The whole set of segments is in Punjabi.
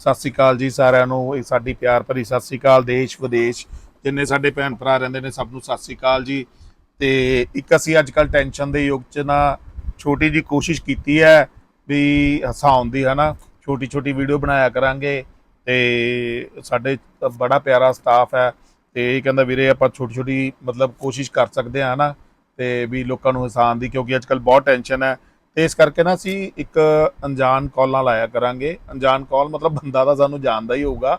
ਸਤਿ ਸ੍ਰੀ ਅਕਾਲ ਜੀ ਸਾਰਿਆਂ ਨੂੰ। ਇਹ ਸਾਡੀ ਪਿਆਰ ਭਰੀ ਸਤਿ ਸ੍ਰੀ ਅਕਾਲ, ਦੇਸ਼ ਵਿਦੇਸ਼। ਜਿੰਨੇ ਸਾਡੇ ਭੈਣ ਭਰਾ ਰਹਿੰਦੇ ਨੇ, ਸਭ ਨੂੰ ਸਤਿ ਸ੍ਰੀ ਅਕਾਲ ਜੀ। ਤੇ ਇੱਕ ਅਸੀਂ ਅੱਜ ਕੱਲ ਟੈਨਸ਼ਨ ਦੇ ਯੁੱਗ 'ਚ ਨਾ ਛੋਟੀ ਜੀ ਕੋਸ਼ਿਸ਼ ਕੀਤੀ ਹੈ ਵੀ ਹਸਾਉਣ ਦੀ ਹਨਾ ਛੋਟੀ ਛੋਟੀ ਵੀਡੀਓ ਬਣਾਇਆ ਕਰਾਂਗੇ। ਤੇ ਸਾਡੇ ਬੜਾ ਪਿਆਰਾ ਸਟਾਫ ਹੈ। ਤੇ ਇਹ ਕਹਿੰਦਾ, ਵੀਰੇ, ਆਪਾਂ ਛੋਟੀ ਛੋਟੀ ਮਤਲਬ ਕੋਸ਼ਿਸ਼ ਕਰ ਸਕਦੇ ਹਾਂ ਹਨਾ ਤੇ ਵੀ ਲੋਕਾਂ ਨੂੰ ਹਸਾਉਣ ਦੀ, ਕਿਉਂਕਿ ਅੱਜ ਕੱਲ ਬਹੁਤ ਟੈਨਸ਼ਨ ਹੈ। ਤੇ ਇਸ ਕਰਕੇ ਨਾ ਅਸੀਂ ਇੱਕ ਅਣਜਾਣ ਕਾਲਾਂ ਲਾਇਆ ਕਰਾਂਗੇ। ਅਣਜਾਣ ਕਾਲ ਮਤਲਬ ਬੰਦਾ ਤਾਂ ਸਾਨੂੰ ਜਾਣਦਾ ਹੀ ਹੋਊਗਾ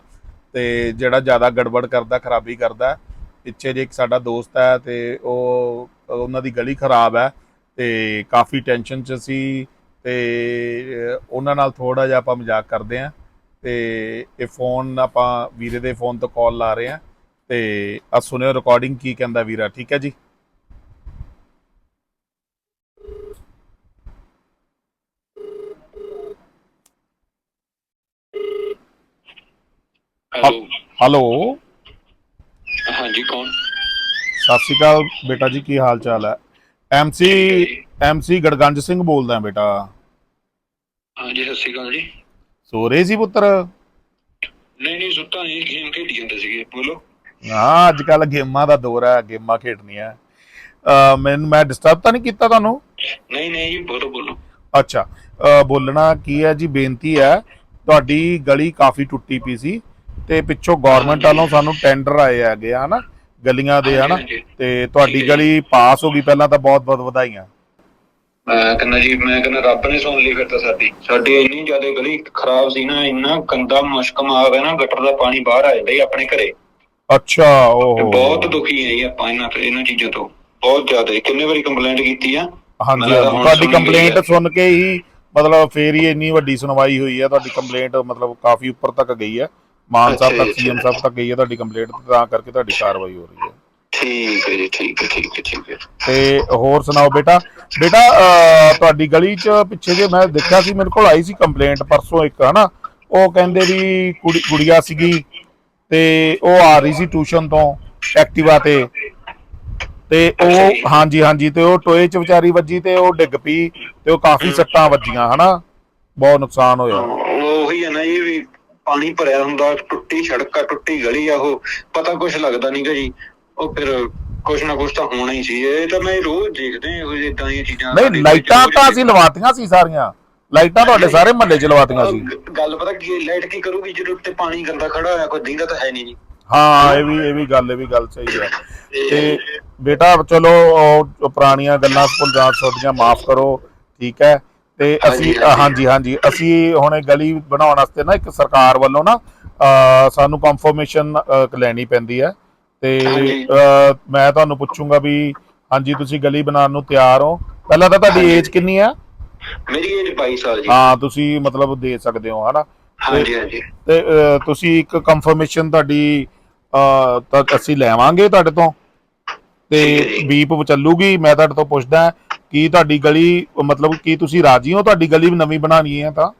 ਤੇ ਜਿਹੜਾ ਜ਼ਿਆਦਾ ਗੜਬੜ ਕਰਦਾ, ਖਰਾਬੀ ਕਰਦਾ, ਪਿੱਛੇ ਜੇ ਇੱਕ ਸਾਡਾ ਦੋਸਤ ਹੈ ਤੇ ਉਹ, ਉਹਨਾਂ ਦੀ ਗਲੀ ਖਰਾਬ ਹੈ ਤੇ ਕਾਫੀ ਟੈਨਸ਼ਨ ਚ ਸੀ ਤੇ ਉਹਨਾਂ ਨਾਲ ਥੋੜਾ ਜਿਹਾ ਆਪਾਂ ਮਜ਼ਾਕ ਕਰਦੇ ਆਂ ਤੇ ਇਹ ਫੋਨ ਆਪਾਂ ਵੀਰੇ ਦੇ ਫੋਨ ਤੋਂ ਕਾਲ ਲਾ ਰਹੇ ਆਂ ਤੇ ਆ ਸੁਣਿਓ ਰਿਕਾਰਡਿੰਗ ਕੀ ਕਹਿੰਦਾ ਵੀਰਾ, ਠੀਕ ਹੈ ਜੀ? Hello hello. ਹਾਂਜੀ ਕੌਣ? ਸਤਿ ਸ਼੍ਰੀ ਅਕਾਲ ਬੇਟਾ ਜੀ ਕੀ ਹਾਲ ਚਾਲ ਹੈ ਐਮਸੀ ਐਮਸੀ ਗੜਗੰਜ ਸਿੰਘ ਬੋਲਦਾ ਬੇਟਾ। ਹਾਂਜੀ ਸਤਿ ਸ਼੍ਰੀ ਅਕਾਲ ਜੀ। ਸੋ ਰਹੇ ਸੀ ਪੁੱਤਰ? ਨਹੀਂ ਨਹੀਂ ਸੁੱਤਾ ਨਹੀਂ ਗੇਮ ਖੇਡੀ ਜਾਂਦੇ ਸੀਗੇ ਬੋਲੋ। ਹਾਂ ਅੱਜ ਕੱਲ ਗੇਮਾਂ ਦਾ ਦੌਰ ਹੈ ਗੇਮਾਂ ਖੇਡਣੀਆਂ। ਮੈਨੂੰ ਮੈਂ ਡਿਸਟਰਬ ਤਾਂ ਨਹੀਂ ਕੀਤਾ ਤੁਹਾਨੂੰ? ਨਹੀਂ ਨਹੀਂ ਜੀ ਬੋਲੋ ਬੋਲੋ। ਅੱਛਾ ਬੋਲਣਾ ਕੀ ਹੈ ਜੀ ਬੇਨਤੀ ਹੈ ਤੁਹਾਡੀ ਗਲੀ ਕਾਫੀ ਟੁੱਟੀ ਪਈ ਸੀ। ਤੇ ਪਿੱਛੋਂ ਗਵਰਨਮੈਂਟ ਵੱਲੋਂ ਸਾਨੂੰ ਟੈਂਡਰ ਆਏ ਹੈਗੇ ਆ ਹਨਾ? ਗਲੀਆਂ ਦੇ ਹਨਾ। ਤੇ ਤੁਹਾਡੀ ਹੈ ਗਲੀ ਪਾਸ ਹੋ ਗਈ ਪਹਿਲਾਂ ਤਾਂ ਬਹੁਤ ਬਹੁਤ ਵਧਾਈਆਂ। ਮੈਂ ਕਹਿੰਦਾ ਜੀ ਮੈਂ ਕਹਿੰਦਾ ਰੱਬ ਨੇ ਸੁਣ ਲਈ ਫਿਰ ਤਾਂ ਸਾਡੀ। ਸਾਡੀ ਇੰਨੀ ਜ਼ਿਆਦਾ ਗਲੀ ਖਰਾਬ ਸੀ ਨਾ ਇੰਨਾ ਗੰਦਾ ਮੁਸ਼ਕਮ ਆ ਗਿਆ ਨਾ ਗਟਰ ਦਾ ਪਾਣੀ ਬਾਹਰ ਆ ਜਾਂਦਾ ਜੀ ਆਪਣੇ ਘਰੇ। ਅੱਛਾ ਤੇ ਓਹੋ ਬਹੁਤ ਦੁਖੀ ਹੈ ਜੀ ਆਪਾਂ ਇਹਨਾਂ ਇਹਨਾਂ ਚੀਜ਼ਾਂ ਤੋਂ। ਬਹੁਤ ਜ਼ਿਆਦਾ ਕਿੰਨੇ ਵਾਰੀ ਕੰਪਲੇਂਟ ਕੀਤੀ ਆ? ਹਾਂਜੀ ਤੁਹਾਡੀ ਕੰਪਲੇਂਟ ਹੈ। ਸੁਣ ਕੇ ਹੀ ਮਤਲਬ ਫੇਰ ਹੀ ਇੰਨੀ ਵੱਡੀ ਸੁਣਵਾਈ ਹੋਈ ਹੈ ਤੁਹਾਡੀ ਕੰਪਲੇਂਟ ਮਤਲਬ ਕਾਫੀ ਉੱਪਰ ਤੱਕ ਗਈ ਹੈ। ਮਾਨ ਸਾਹਿਬ ਤੱਕ ਸੀਐਮ ਸਾਹਿਬ ਤੱਕ ਗਈ ਹੈ ਤੁਹਾਡੀ ਕੰਪਲੇਂਟ ਤਾਂ ਕਰਕੇ ਤੁਹਾਡੀ ਕਾਰਵਾਈ ਹੋ ਰਹੀ ਹੈ। ਠੀਕ ਹੈ ਜੀ ਠੀਕ ਹੈ ਠੀਕ ਹੈ ਠੀਕ ਹੈ। ਤੇ ਹੋਰ ਸੁਣਾਓ ਬੇਟਾ? ਬੇਟਾ ਤੁਹਾਡੀ ਗਲੀ 'ਚ ਪਿੱਛੇ ਜੇ ਮੈਂ ਦੇਖਿਆ ਸੀ ਮੇਰੇ ਕੋਲ ਆਈ ਸੀ ਕੰਪਲੇਂਟ ਪਰਸੋਂ ਇੱਕ ਹਨਾ? ਉਹ ਕਹਿੰਦੇ ਵੀ ਕੁੜੀ ਗੁੜੀਆ ਸੀਗੀ ਤੇ ਉਹ ਆ ਰਹੀ ਸੀ ਟਿਊਸ਼ਨ ਤੋਂ ਐਕਟਿਵਾ ਤੇ। ਤੇ। ਉਹ ਹਾਂਜੀ ਹਾਂਜੀ ਤੇ ਉਹ ਟੋਏ 'ਚ ਵਿਚਾਰੀ ਵੱਜੀ ਤੇ ਉਹ ਡਿੱਗ ਪਈ ਤੇ ਉਹ ਕਾਫੀ ਸੱਟਾਂ ਵੱਜੀਆਂ ਹਨਾ? ਬਹੁਤ ਨੁਕਸਾਨ ਹੋਇਆ। ਪਾਣੀ ਭਰਿਆ ਹੁੰਦਾ ਟੁੱਟੀ ਸੜਕ ਆ ਟੁੱਟੀ ਗਲੀ ਆ ਉਹ ਪਤਾ ਕੁਝ ਲੱਗਦਾ ਨਹੀਂਗਾ ਜੀ। ਉਹ ਫਿਰ ਕੁਛ ਨਾ ਕੁਛ ਤਾਂ ਹੋਣਾ ਹੀ ਸੀ। ਇਹ ਤਾਂ ਮੈਂ ਰੋਜ਼ ਦੇਖਦੇ ਇਹੋ ਜਿਹੇ ਇਦਾਂ ਦੀਆਂ ਚੀਜ਼ਾਂ ਨਹੀਂ ਲਾਈਟਾਂ ਤਾਂ ਅਸੀਂ ਲਵਾਤੀਆਂ ਸੀ ਸਾਰੀਆਂ। ਲਾਈਟਾਂ ਤੁਹਾਡੇ ਸਾਰੇ ਮਹੱਲੇ 'ਚ ਲਵਾਤੀਆਂ ਸੀ। ਗੱਲ ਪਤਾ ਕੀ ਲਾਈਟ ਕੀ ਕਰੂਗੀ ਜਦੋਂ ਉੱਤੇ ਪਾਣੀ ਗੰਦਾ ਖੜਾ ਹੋਇਆ ਕੋਈ ਦਿੰਦਾ ਤਾਂ ਹੈ ਨਹੀਂ ਜੀ। ਹਾਂ ਇਹ ਵੀ ਇਹ ਵੀ ਗੱਲ ਇਹ ਵੀ ਗੱਲ ਸਹੀ ਹੈ। ਤੇ ਬੇਟਾ ਚਲੋ ਪੁਰਾਣੀਆਂ ਗੱਲਾਂ ਭੁੱਲ ਜਾ ਛੋਟੀਆਂ ਮਾਫ ਕਰੋ ਠੀਕ ਹੈ। ਤੇ ਅਸੀਂ ਹਾਂਜੀ, ਹਾਂਜੀ। ਅਸੀਂ ਹੁਣ ਇਹ ਗਲੀ ਬਣਾਉਣ ਵਾਸਤੇ ਨਾ ਇੱਕ ਸਰਕਾਰ ਵੱਲੋਂ ਨਾ ਸਾਨੂੰ ਕੰਫਰਮੇਸ਼ਨ ਲੈਣੀ ਪੈਂਦੀ ਹੈ। ਤੇ ਮੈਂ ਤੁਹਾਨੂੰ ਪੁੱਛੂੰਗਾ ਵੀ ਹਾਂਜੀ ਤੁਸੀਂ ਗਲੀ ਬਣਾਉਣ ਨੂੰ ਤਿਆਰ ਹੋ? ਪਹਿਲਾਂ ਤਾਂ ਤੁਹਾਡੀ। ਏਜ ਕਿੰਨੀ ਹੈ? ਮੇਰੀ ਏਜ 22 ਸਾਲ ਜੀ। ਹਾਂ ਤੁਸੀਂ ਮਤਲਬ ਦੇ ਸਕਦੇ ਹੋ ਹਨਾ? ਹਾਂਜੀ ਹਾਂਜੀ। ਤੇ ਤੁਸੀਂ ਇੱਕ ਕੰਫਰਮੇਸ਼ਨ ਤੁਹਾਡੀ ਤਾਂ ਅਸੀਂ ਲੈਵਾਂਗੇ ਤੁਹਾਡੇ ਤੋਂ। ਤੇ। ਬੀਪ ਚੱਲੂਗੀ ਮੈਂ ਤੁਹਾਡੇ ਤੋਂ ਪੁੱਛਦਾ। ਕੀ ਤੁਹਾਡੀ ਗਲੀ ਮਤਲਬ ਕੀ ਤੁਸੀਂ ਰਾਜੀ ਹੋ? ਤੁਹਾਡੀ ਗਲੀ ਨਵੀਂ ਬਣਾਉਣੀ ਹੈ ਤਾਂ?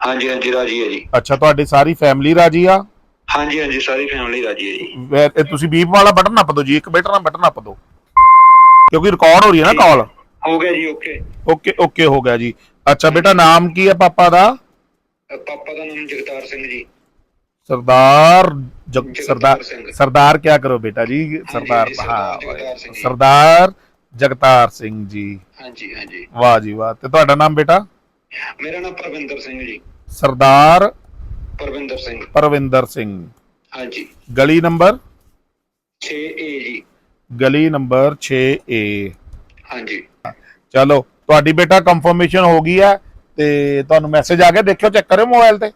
ਹਾਂਜੀ ਹਾਂਜੀ ਰਾਜੀ ਹੈ ਜੀ। ਅੱਛਾ ਤੁਹਾਡੀ ਸਾਰੀ ਫੈਮਿਲੀ ਰਾਜੀ ਆ? ਹਾਂਜੀ ਹਾਂਜੀ ਸਾਰੀ ਫੈਮਿਲੀ ਰਾਜੀ ਹੈ ਜੀ। ਵੈ- ਇਹ ਤੁਸੀਂ ਬੀਪ ਵਾਲਾ ਬਟਨ ਨੱਪ ਦਿਓ ਜੀ ਇੱਕ ਬਟਨ ਨਾਲ ਬਟਨ ਨੱਪ ਦਿਓ। ਕਿਉਂਕਿ ਰਿਕਾਰਡ ਹੋ ਰਹੀ ਹੈ ਨਾ ਕਾਲ ਹੋ ਗਿਆ ਜੀ ਓਕੇ ਓਕੇ ਓਕੇ ਹੋ ਗਿਆ ਜੀ। ਅੱਛਾ ਬੇਟਾ ਨਾਮ ਕੀ ਹੈ ਪਾਪਾ ਦਾ? ਪਾਪਾ ਦਾ ਨਾਮ ਜਗਤਾਰ ਸਿੰਘ ਜੀ। ਸਰਦਾਰ ਜਗ ਜਗਤਾਰ ਸਰਦਾਰ ਸਿੰਘ। ਸਰਦਾਰ ਕਿਆ ਕਰੋ ਬੇਟਾ ਜੀ? ਸਰਦਾਰ ਹਾਂਜੀ, ਸਰਦਾਰ ਹਾਂ ਜਗਤਾਰ ਸਿੰਘ ਜੀ। ਸਰਦਾਰ ਜਗਤਾਰ ਸਿੰਘ ਜੀ। ਹਾਂਜੀ ਹਾਂਜੀ। ਵਾਹ ਜੀ ਵਾਹ। ਤੇ ਤੁਹਾਡਾ ਨਾਮ ਬੇਟਾ? ਮੇਰਾ ਨਾਮ ਪਰਵਿੰਦਰ ਸਿੰਘ ਜੀ। ਸਰਦਾਰ ਪਰਵਿੰਦਰ ਸਿੰਘ। ਪਰਵਿੰਦਰ ਸਿੰਘ। ਹਾਂਜੀ। ਗਲੀ ਨੰਬਰ? 6A ਜੀ। ਗਲੀ ਨੰਬਰ 6A ਹਾਂਜੀ। ਚਲੋ ਤੁਹਾਡੀ ਬੇਟਾ ਕੰਫਰਮੇਸ਼ਨ ਹੋ ਗਈ ਹੈ ਤੇ ਤੁਹਾਨੂੰ ਮੈਸੇਜ ਆ ਗਿਆ ਦੇਖਿਓ ਚੈੱਕ ਕਰਿਓ ਮੋਬਾਈਲ ਤੇ।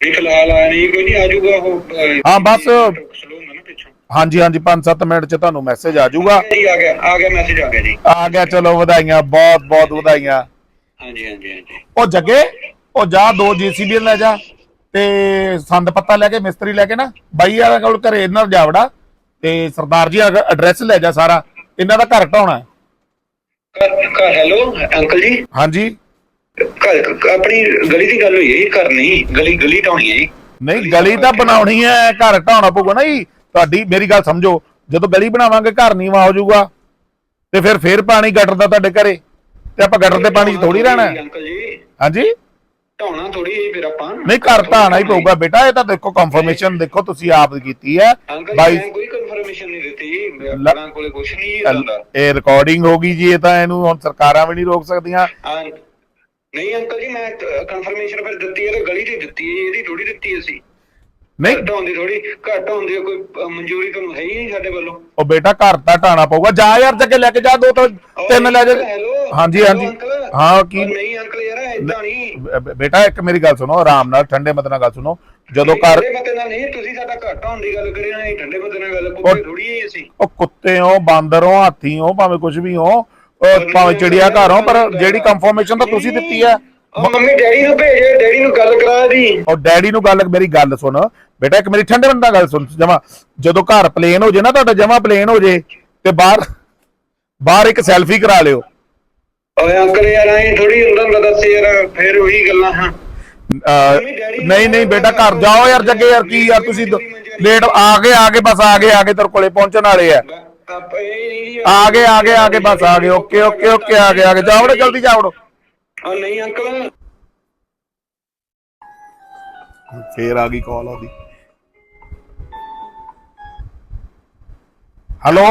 ਨਹੀਂ ਫਿਲਹਾਲ ਆਇਆ ਨਹੀਂ ਕੋਈ ਨਹੀਂ ਆ ਜਾਊਗਾ ਉਹ ਅਹ, ਹਾਂ, ਬਸ। ਹਾਂਜੀ ਹਾਂਜੀ 5-7 ਮਿੰਟ ਚ ਤੁਹਾਨੂੰ ਮੈਸੇਜ ਆ ਜਾਊਗਾ। ਜੀ ਆ ਗਿਆ ਆ ਗਿਆ ਮੈਸੇਜ ਆ ਗਿਆ ਜੀ। ਆ ਗਿਆ ਚਲੋ ਵਧਾਈਆਂ ਬਹੁਤ ਬਹੁਤ ਵਧਾਈਆਂ। ਹਾਂਜੀ ਹਾਂਜੀ ਹਾਂਜੀ। ਉਹ ਜੱਗੇ ਉਹ ਜਾ ਦੋ ਜੀਸੀਬੀ ਲੈ ਜਾ ਤੇ ਸੰਦ ਪੱਤਾ ਲੈ ਕੇ ਮਿਸਤਰੀ ਲੈ ਕੇ ਨਾ ਬਾਈ ਵਾਲਾ ਕੋਲ ਘਰੇ ਇਹਨਾਂ ਨੂੰ ਜਾਵੜਾ ਤੇ ਸਰਦਾਰ ਜੀ ਐਡਰੈਸ ਲੈ ਜਾ ਸਾਰਾ ਇਹਨਾਂ ਦਾ ਘਰ ਘਰ ਹੈਲੋ ਅੰਕਲ ਜੀ? ਹਾਂਜੀ। ਘਰ ਆਪਣੀ ਗਲੀ ਦੀ ਗੱਲ ਹੋਈ ਹੈ ਜੀ ਘਰ ਨਹੀਂ ਗਲੀ ਗਲੀ ਢਾਉਣੀ ਹੈ ਜੀ। ਨਹੀਂ ਗਲੀ ਤਾਂ ਬਣਾਉਣੀ ਹੈ ਘਰ ਢਾਉਣਾ ਪਊਗਾ ਨਾ ਜੀ। ਤੁਹਾਡੀ ਮੇਰੀ ਗੱਲ ਸਮਝੋ। ਜਦੋਂ ਗਲੀ ਬਣਾਵਾਂਗੇ ਘਰ ਨੀਵਾ ਹੋ ਜਾਊਗਾ। ਤੇ ਫਿਰ ਫੇਰ ਪਾਣੀ ਗਟਰ ਦਾ ਤੁਹਾਡੇ ਘਰੇ। ਤੇ ਆਪਾਂ ਗਟਰ ਦੇ ਪਾਣੀ 'ਚ ਥੋੜੀ ਰਹਿਣਾ। ਹੈ। ਅੰਕਲ ਜੀ ਹਾਂਜੀ? ਢਾਉਣਾ ਥੋੜੀ ਫਿਰ ਆਪਾਂ। ਨਹੀਂ ਘਰ ਢਾਣਾ ਹੀ ਪਊਗਾ ਬੇਟਾ ਇਹ ਤਾਂ ਦੇਖੋ ਕੰਫਰਮੇਸ਼ਨ ਦੇਖੋ ਤੁਸੀਂ ਆਪ ਕੀਤੀ ਹੈ। ਅੰਕਲ ਬਾਈ ਮੈਂ ਕੋਈ ਕਨਫਰਮੇਸ਼ਨ ਨਹੀਂ ਦਿੱਤੀ। ਆਪਣਾ ਕੋਲੇ ਕੁਝ ਨਹੀਂ ਹੁੰਦਾ ਇਹ ਰਿਕਾਰਡਿੰਗ ਹੋ ਗਈ ਜੀ ਇਹ ਤਾਂ ਇਹਨੂੰ ਹੁਣ ਸਰਕਾਰਾਂ ਵੀ ਨਹੀਂ ਰੋਕ ਸਕਦੀਆਂ। ਹਾਂ ਨਹੀਂ ਅੰਕਲ ਜੀ ਮੈਂ ਕਨਫਰਮੇਸ਼ਨ ਫਿਰ ਦਿੱਤੀ ਹੈ ਤੇ ਗਲੀ ਦੀ ਦਿੱਤੀ ਹੈ ਇਹਦੀ ਥੋੜੀ ਦਿੱਤੀ ਅਸੀਂ। ਨਹੀਂ। ਘੱਟ ਹੁੰਦੀ ਥੋੜੀ ਘੱਟ ਹੁੰਦੀ ਹੈ, ਕੋਈ ਅ, ਮਨਜ਼ੂਰੀ ਤੁਹਾਨੂੰ ਹੈ ਹੀ ਨਹੀਂ ਸਾਡੇ ਵੱਲੋਂ। ਉਹ ਬੇਟਾ ਘਰ ਤਾਂ ਢਾਣਾ ਪਊਗਾ ਜਾ ਯਾਰ ਜੱਗੇ ਲੈ ਕੇ ਜਾ ਦੋ ਤੋਂ ਤਿੰਨ ਲੈ ਜਾ। ਹਾਂਜੀ ਹਾਂਜੀ। ਹਾਂ ਕੀ? ਉਹ ਨਹੀਂ ਅੰਕਲ ਯਾਰ ਏਦਾਂ ਨਹੀਂ। ਬ- ਬ- ਬੇਟਾ ਇੱਕ ਮੇਰੀ ਗੱਲ ਸੁਣੋ ਆਰਾਮ ਨਾਲ ਠੰਡੇ ਮਤ ਨਾਲ ਗੱਲ ਸੁਣੋ। ਜਦੋਂ ਘਰ ਠੰਡੇ ਮਤੇ ਨਾਲ ਨਹੀਂ ਤੁਸੀਂ ਸਾਡਾ ਘੱਟ ਹੋਣ ਦੀ ਗੱਲ ਕਰੀ ਨਾ ਠੰਡੇ ਮਤੇ ਨਾਲ ਗੱਲ ਕੋਈ ਥੋੜੀ ਹੀ ਅਸੀਂ। ਉਹ ਕੁੱਤੇ ਹੋ ਬਾਂਦਰ ਹੋ ਹਾਥੀ ਹੋ ਭਾਵੇਂ ਕੁਝ ਵੀ ਹੋ ਉਹ ਭਾਵੇਂ ਚਿੜੀਆ ਘਰ ਹੋ ਪਰ ਜਿਹੜੀ ਕੰਫਰਮੇਸ਼ਨ ਤਾਂ ਤੁਸੀਂ ਦਿੱਤੀ ਹੈ। ਮੰਮੀ ਡੈਡੀ ਨੂੰ ਭੇਜੇ ਡੈਡੀ ਨੂੰ ਗੱਲ ਕਰਾ ਦੀ। ਉਹ ਡੈਡੀ ਨੂੰ ਗੱਲ ਮੇਰੀ ਗੱਲ ਸੁਣ। ਬੇਟਾ ਇੱਕ ਮੇਰੀ ਠੰਡੇ ਨਾਲ ਗੱਲ ਸੁਣ ਜਮਾ। ਜਦੋਂ ਘਰ ਪਲੇਨ ਹੋ ਜੇ ਨਾ ਤੁਹਾਡਾ ਜਮਾ ਪਲੇਨ ਹੋ ਜੇ ਤੇ ਬਾਹਰ ਬਾਹਰ ਇੱਕ ਸੈਲਫੀ ਕਰਾ ਲਿਓ। ਓਏ ਅੰਕਲ ਯਾਰ ਐਂ ਥੋੜੀ ਹੁੰਦਾ ਹੁੰਦਾ ਦੱਸ ਯਾਰ ਫੇਰ ਉਹੀ ਗੱਲਾਂ ਹਾਂ। ਨਹੀਂ ਨਹੀਂ ਬੇਟਾ ਘਰ ਜਾਓ ਯਾਰ ਜੱਗੇ ਯਾਰ ਕੀ ਯਾਰ ਤੁਸੀਂ ਲੇਟ ਆ ਗਏ ਆ ਗਏ ਬਸ ਆ ਗਏ ਆ ਗਏ ਤੇਰੇ ਕੋਲੇ ਪਹੁੰਚਣ ਵਾਲੇ ਆ। ਆ ਗਏ ਆ ਗਏ ਆ ਗਏ ਬਸ ਆ ਗਏ ਓਕੇ ਓਕੇ ਓਕੇ ਆ ਗਏ ਆ ਗਏ। ਜਾਵੜੋ ਜਲਦੀ ਜਾਵੜੋ ਉਹ ਨਹੀਂ ਅੰਕਲ। ਫੇਰ ਆ ਗਈ ਕਾਲ ਉਹਦੀ। ਹੈਲੋ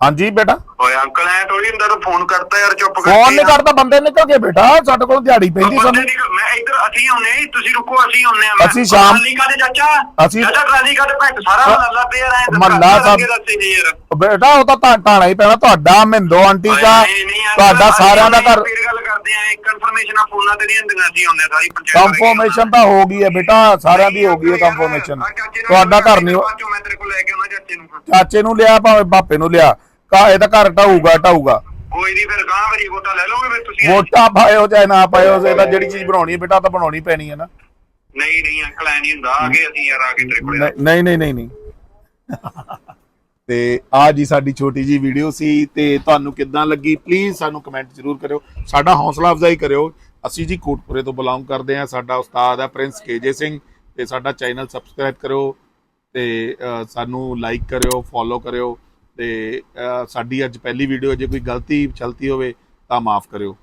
ਹਾਂਜੀ ਬੇਟਾ? ਓਏ ਅੰਕਲ ਐ ਥੋੜੀ ਹੁੰਦਾ ਤੂੰ ਫੋਨ ਕਰਤਾ ਯਾਰ ਚੁੱਪ ਫੋਨ ਨਹੀਂ ਕਰਦਾ ਬੰਦੇ ਨਿਕਲ ਗਏ ਬੇਟਾ ਸਾਡੇ ਕੋਲ ਦਿਹਾੜੀ ਪੈਂਦੀ ਸਾਨੂੰ। ਮੈਂ ਇੱਧਰ ਅਸੀਂ ਆਉਨੇ ਆਂ, ਤੁਸੀਂ ਰੁਕੋ ਅਸੀਂ ਆਉਨੇ ਆ ਅਸੀਂ ਸ਼ਾਮ- ਟਰਾਲੀ ਕਾਦੇ ਚਾਚਾ। ਅਸੀਂ- ਚਾਚਾ ਟਰਾਲੀ ਕਾਦੇ ਭੈਣ ਸਾਰਾ ਮਹੱਲਾ ਪਿਆ ਐ ਮਹੱਲਾ ਯਾਰ। ਬੇਟਾ ਉਹ ਤਾਂ ਢਾਣਾ ਹੀ ਪੈਣਾ ਤੁਹਾਡਾ ਮਿੰਦੋ ਆਂਟੀ ਦਾ ਤੁਹਾਡਾ ਸਾਰਿਆਂ ਦਾ ਘਰ ਫਿਰ ਗੱਲ ਕਰਦੇ ਆਂ ਕਨਫਰਮੇਸ਼ਨ ਆ ਫੋਨਾਂ ਤੇ ਨਹੀਂ ਹੁੰਦੀਆਂ ਅਸੀਂ ਆਉਨੇ ਸਾਰੀ ਪੰਚਾਇਤ ਕੰਫਰਮੇਸ਼ਨ ਤਾਂ ਹੋ ਗਈ ਹੈ ਬੇਟਾ ਸਾਰਿਆਂ ਦੀ ਹੋ ਗਈ ਹੈ ਕੰਫਰਮੇਸ਼ਨ ਤੁਹਾਡਾ ਘਰ ਨਹੀਂ ਮੈਂ ਤੇਰੇ ਕੋਲ ਲੈ ਕੇ ਆਉਣਾ ਚਾਚੇ ਨੂੰ। ਚਾਚੇ ਨੂੰ ਲਿਆ ਭਾਵੇਂ ਬਾਪੇ ਨੂੰ ਲਿਆ। ਕਾ ਇਹ ਤਾਂ ਘਰ ਢਾਊਗਾ ਢਾਊਗਾ। ਕੋਈ ਨਹੀਂ ਫਿਰ ਗਾਂ ਵਰੀ ਵੋਟਾਂ ਲੈ ਲਓਗੇ ਫਿਰ ਤੁਸੀਂ। ਵੋਟਾਂ ਪਾਇਓ ਚਾਹੇ ਨਾ ਪਾਇਓ ਇਹ ਤਾਂ ਜਿਹੜੀ ਚੀਜ਼ ਬਣਾਉਣੀ ਹੈ ਬੇਟਾ ਤਾਂ ਬਣਾਉਣੀ ਪੈਣੀ ਹੈ ਨਾ। ਨਹੀਂ ਨਹੀਂ ਅੰਕਲ ਐ ਨਹੀਂ ਹੁੰਦਾ ਆ ਗਏ ਅਸੀਂ ਯਾਰ ਆ ਕੇ ਤੇਰੇ ਕੋਲ ਨਹੀਂ ਨਹੀਂ ਨਹੀਂ ਨਹੀਂ। ਤੇ ਆ ਜੀ ਸਾਡੀ ਛੋਟੀ ਜੀ ਵੀਡੀਓ ਸੀ ਤੇ ਤੁਹਾਨੂੰ ਕਿੱਦਾਂ ਲੱਗੀ? ਪਲੀਜ਼ ਸਾਨੂੰ ਕਮੈਂਟ ਜ਼ਰੂਰ ਕਰਿਓ। ਸਾਡਾ ਹੌਸਲਾ ਅਫਜ਼ਾਈ ਕਰਿਓ। ਅਸੀਂ ਜੀ ਕੋਟਪੁਰੇ ਤੋਂ ਬਿਲੋਂਗ ਕਰਦੇ ਹਾਂ। ਸਾਡਾ ਉਸਤਾਦ ਹੈ ਪ੍ਰਿੰਸ ਕੇਜੇ ਸਿੰਘ ਤੇ ਸਾਡਾ ਚੈਨਲ ਸਬਸਕ੍ਰਾਈਬ ਕਰਿਓ ਤੇ ਸਾਨੂੰ ਲਾਈਕ ਕਰਿਓ ਫੋਲੋ ਕਰਿਓ ਤੇ ਸਾਡੀ ਅੱਜ ਪਹਿਲੀ ਵੀਡੀਓ ਜੇ ਕੋਈ ਗਲਤੀ, ਚਲਤੀ ਹੋਵੇ ਤਾਂ ਮਾਫ ਕਰਿਓ।